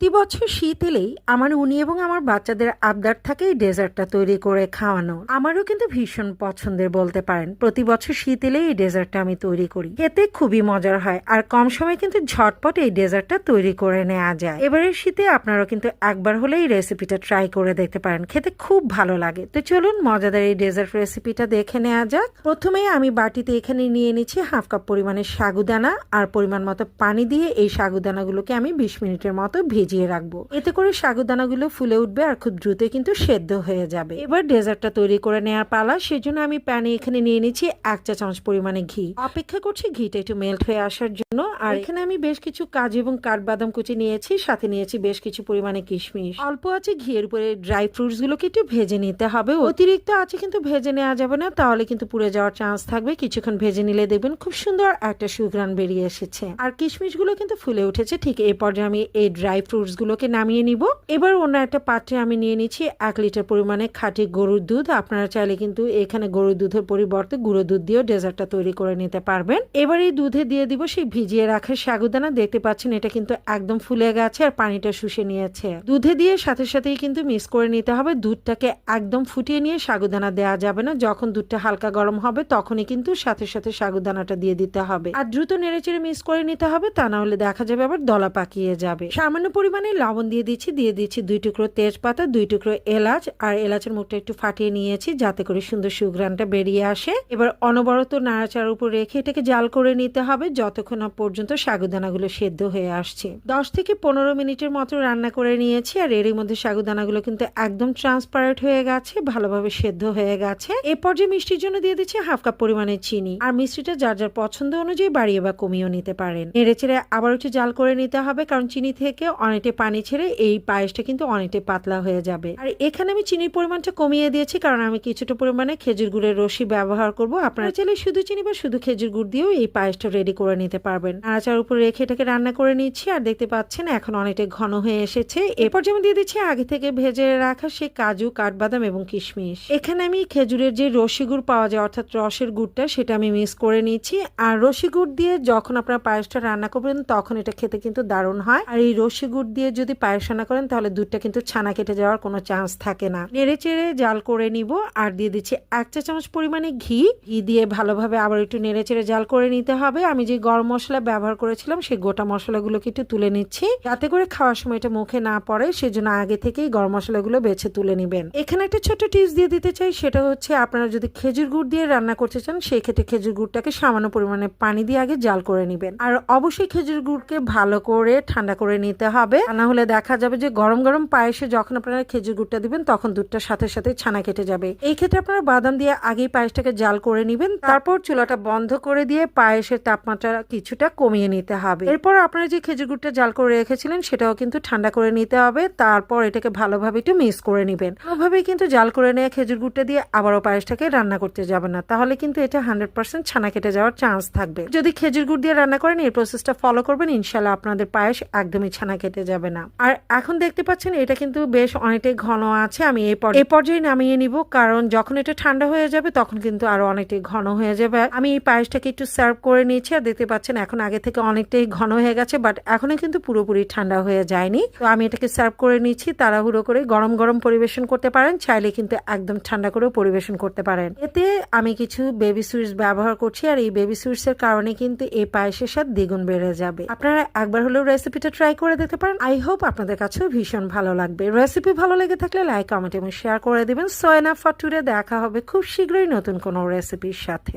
প্রতি বছর শীত এলেই আমার উনি এবং আমার বাচ্চাদের আবদার থাকে এই ডেজার্টটা তৈরি করে খাওয়ানো আমারও কিন্তু ভীষণ পছন্দের বলতে পারেন। প্রতি বছর শীত এলেই এই ডেজার্টটা আমি তৈরি করি। এতে খুবই মজার হয় আর কম সময়ে কিন্তু ঝটপট এই ডেজার্টটা তৈরি করে নেওয়া যায়। এবারের শীতে আপনারাও কিন্তু একবার হলে এই রেসিপিটা ট্রাই করে দেখতে পারেন। খেতে খুব ভালো লাগে। তো চলুন মজাদার এই ডেজার্ট রেসিপিটা দেখে নেওয়া যাক। প্রথমে আমি বাটিতে এখানে নিয়ে নিচ্ছি হাফ কাপ পরিমাণের সাগুদানা আর পরিমাণ মতো পানি দিয়ে এই সাগুদানাগুলোকে আমি বিশ মিনিটের মতো ভিজিয়ে রাখব। এতে করে সাগুদানাগুলো ফুলে উঠবে আর খুব দ্রুত কিন্তু সেদ্ধ হয়ে যাবে। এবার ডেজার্টটা তৈরি করে নেওয়ার পালা, সেজন্য আমি প্যানে এখানে নিয়ে নিচ্ছি এক চা চামচ পরিমাণে ঘি। অপেক্ষা করছি ঘিটা একটু মেল্ট হয়ে আসার জন্য। আর এখানে আমি বেশ কিছু কাজু এবং কাঠবাদাম কুচি নিয়েছি, সাথে নিয়েছি বেশ কিছু পরিমাণে কিশমিশ। অল্প আছে ঘিয়ের উপরে ড্রাই ফ্রুটস গুলোকে একটু ভেজে নিতে হবে। অতিরিক্ত আছে কিন্তু ভেজে নেওয়া যাবে না, তাহলে কিন্তু পুড়ে যাওয়ার চান্স থাকবে। কিছুক্ষণ ভেজে নিলে দেখবেন খুব সুন্দর একটা সুগ্রান বেরিয়ে এসেছে। আর কিশমিশগুলো কিন্তু ফুলে উঠেছে, ঠিক এই পর্যায়ে আমি এই ড্রাই ফ্রুটস গুলোকে নামিয়ে নিব। এবার অন্য একটা পাত্রে আমি নিয়ে নিচ্ছি এক লিটার পরিমাণে খাঁটি গরুর দুধ। আপনারা চাইলে কিন্তু এখানে গরুর দুধের পরিবর্তে গুঁড়ো দুধ দিয়েও ডেজার্টটা তৈরি করে নিতে পারবেন। এবার এই দুধে দিয়ে দিব সেই ভিজিয়ে রাখা সাগুদানা দেখতে পাচ্ছেন এটা কিন্তু একদম ফুলে গেছে আর পানিটা শুষে নিয়েছে। দুধে দিয়ে সাথে সাথেই কিন্তু মিক্স করে নিতে হবে। দুধটাকে একদম ফুটিয়ে নিয়ে সাগুদানা দেওয়া যাবে না। যখন দুধটা হালকা গরম হবে তখনই কিন্তু সাথে সাথে সাগুদানাটা দিয়ে দিতে হবে। আর দ্রুত নেড়েচেড়ে মিক্স করে নিতে হবে। তা না হলে দেখা যাবে আবার দলা পাকিয়ে যাবে। সামান্য পরিমাণে লবণ দিয়ে দিচ্ছি দিয়ে দিচ্ছি দুই টুকরো তেজপাতা, দুই টুকরো এলাচ, আর এলাচের মুখটা একটু ফাটিয়ে নিয়েছি যাতে করে সুন্দর সুঘ্রানটা বেরিয়ে আসে। এবার অনবরত নাড়াচাড়ার উপর রেখে এটাকে জাল করে নিতে হবে যতক্ষণ না পর্যন্ত সাগুদানাগুলো সেদ্ধ হয়ে আসছে। দশ থেকে পনেরো মিনিটের মতো রান্না করে নিয়েছি, আর এরই মধ্যে সাগুদানাগুলো কিন্তু একদম ট্রান্সপারেন্ট হয়ে গেছে, ভালোভাবে সেদ্ধ হয়ে গেছে। এরপর যে মিষ্টির জন্য দিয়ে দিচ্ছি হাফ কাপ পরিমাণে চিনি, আর মিষ্টিটা যার যার পছন্দ অনুযায়ী বাড়িয়ে বা কমিয়েও নিতে পারেন। নেড়ে চেড়ে আবার একটু জাল করে নিতে হবে, কারণ চিনি থেকে অনেকটা পানি ছেড়ে এই পায়েসটা কিন্তু অনেকটাই পাতলা হয়ে যাবে। আর এখানে আমি চিনির পরিমাণটা কমিয়ে দিয়েছি, কারণ আমি কিছুটা পরিমাণে খেজুর গুড়ের রসি ব্যবহার করব। আপনারা চাইলে শুধু চিনি বা শুধু খেজুর গুড় দিয়েও এই পায়েসটা রেডি করে নিতে পারবেন। নাড়াচাড়ার উপর রেখে এটাকে রান্না করে নিচ্ছি, আর দেখতে পাচ্ছেন এখন অনেকটা ঘন হয়ে এসেছে। এরপর যেমন দিয়ে দিচ্ছি, আগে থেকে ভেজে রাখা সেই কাজু, কাঠবাদাম এবং কিশমিশ। এখানে আমি খেজুরের যে রসি গুড় পাওয়া যায়, অর্থাৎ রসের গুড়টা, সেটা আমি মিক্স করে নিচ্ছি। আর রসি গুড় দিয়ে যখন আপনারা পায়েসটা রান্না করবেন, তখন এটা খেতে কিন্তু দারুণ হয়। আর এই রসি গুড় দিয়ে যদি পায়েস রান্না করেন, তাহলে দুধটা কিন্তু ছানা কেটে যাওয়ার কোনো চান্স থাকে না। নেড়ে চেড়ে জাল করে নিব আর দিয়ে দিচ্ছি এক চা চামচ পরিমাণে ঘি। ঘি দিয়ে ভালোভাবে আবার একটু নেড়ে চেড়ে জাল করে নিতে হবে। আমি যে গরম মশলা ব্যবহার করেছিলাম, সেই গোটা মশলাগুলোকে একটু তুলে নিচ্ছি। যাতে করে খাওয়ার সময় এটা মুখে না পড়ে, সেজন্য আগে থেকেই গরম মশলাগুলো বেছে তুলে নেবেন। এখানে একটা ছোট্ট টিপস দিয়ে দিতে চাই, সেটা হচ্ছে আপনারা যদি খেজুর গুড় দিয়ে রান্না করতে চান, সেই ক্ষেত্রে খেজুর গুড়টাকে সামান্য পরিমাণে পানি দিয়ে আগে জাল করে নেবেন। আর অবশ্যই খেজুর গুড়কে ভালো করে ঠান্ডা করে নিতে হবে। তা না হলে দেখা যাবে যে গরম গরম পায়েসে যখন আপনারা খেজুর গুড়টা দিবেন, তখন দুধটার সাথে সাথে ছানা কেটে যাবে। এই ক্ষেত্রে আপনারা বাদাম দিয়ে আগেই পায়েসটাকে জাল করে নেবেন। তারপর চুলাটা বন্ধ করে দিয়ে পায়েসের তাপমাত্রা কিছুটা কমিয়ে নিতে হবে। এরপর আপনারা যে খেজুর গুড়টা জাল করে রেখেছিলেন, সেটাও কিন্তু ঠান্ডা করে নিতে হবে। তারপর এটাকে ভালোভাবে একটু মিক্স করে নেবেন। কোনোভাবেই কিন্তু জাল করে নেওয়া খেজুর গুড়টা দিয়ে আবারও পায়েসটাকে রান্না করতে যাবে না। তাহলে কিন্তু এটা হান্ড্রেড পার্সেন্ট ছানা কেটে যাওয়ার চান্স থাকবে। যদি খেজুর গুড় দিয়ে রান্না করেন, এই প্রসেসটা ফলো করবেন। ইনশাল্লাহ আপনাদের পায়েস একদমই ছানা কেটে যাবে না। আর এখন দেখতে পাচ্ছেন এটা কিন্তু বেশ অনেকটাই ঘন আছে, আমি এই এই পর্যায়ে নামিয়ে নিব, কারণ যখন এটা ঠান্ডা হয়ে যাবে তখন কিন্তু আরও অনেকটাই ঘন হয়ে যাবে। আমি এই পায়েসটাকে একটু সার্ভ করে নিয়েছি, আর দেখতে পাচ্ছেন এখন আগে থেকে অনেকটাই ঘন হয়ে গেছে, বাট এখনও কিন্তু পুরোপুরি ঠান্ডা হয়ে যায়নি। তো আমি এটাকে সার্ভ করে নিচ্ছি তাড়াহুড়ো করে গরম গরম পরিবেশন করতে পারেন, চাইলে কিন্তু একদম ঠান্ডা করেও পরিবেশন করতে পারেন। এতে আমি কিছু বেবি সুইটস ব্যবহার করছি, আর এই বেবি সুইটস এর কারণে কিন্তু এই পায়েসের স্বাদ দ্বিগুণ বেড়ে যাবে। আপনারা একবার হলেও রেসিপিটা ট্রাই করে দেখতে পারেন। আই হোপ আপনাদের কাছেও ভীষণ ভালো লাগবে। রেসিপি ভালো লেগে থাকলে লাইক কমেন্ট এবং শেয়ার করে দিবেন। সোয়েনা ফর টুডে দেখা হবে খুব শীঘ্রই নতুন কোনো রেসিপির সাথে।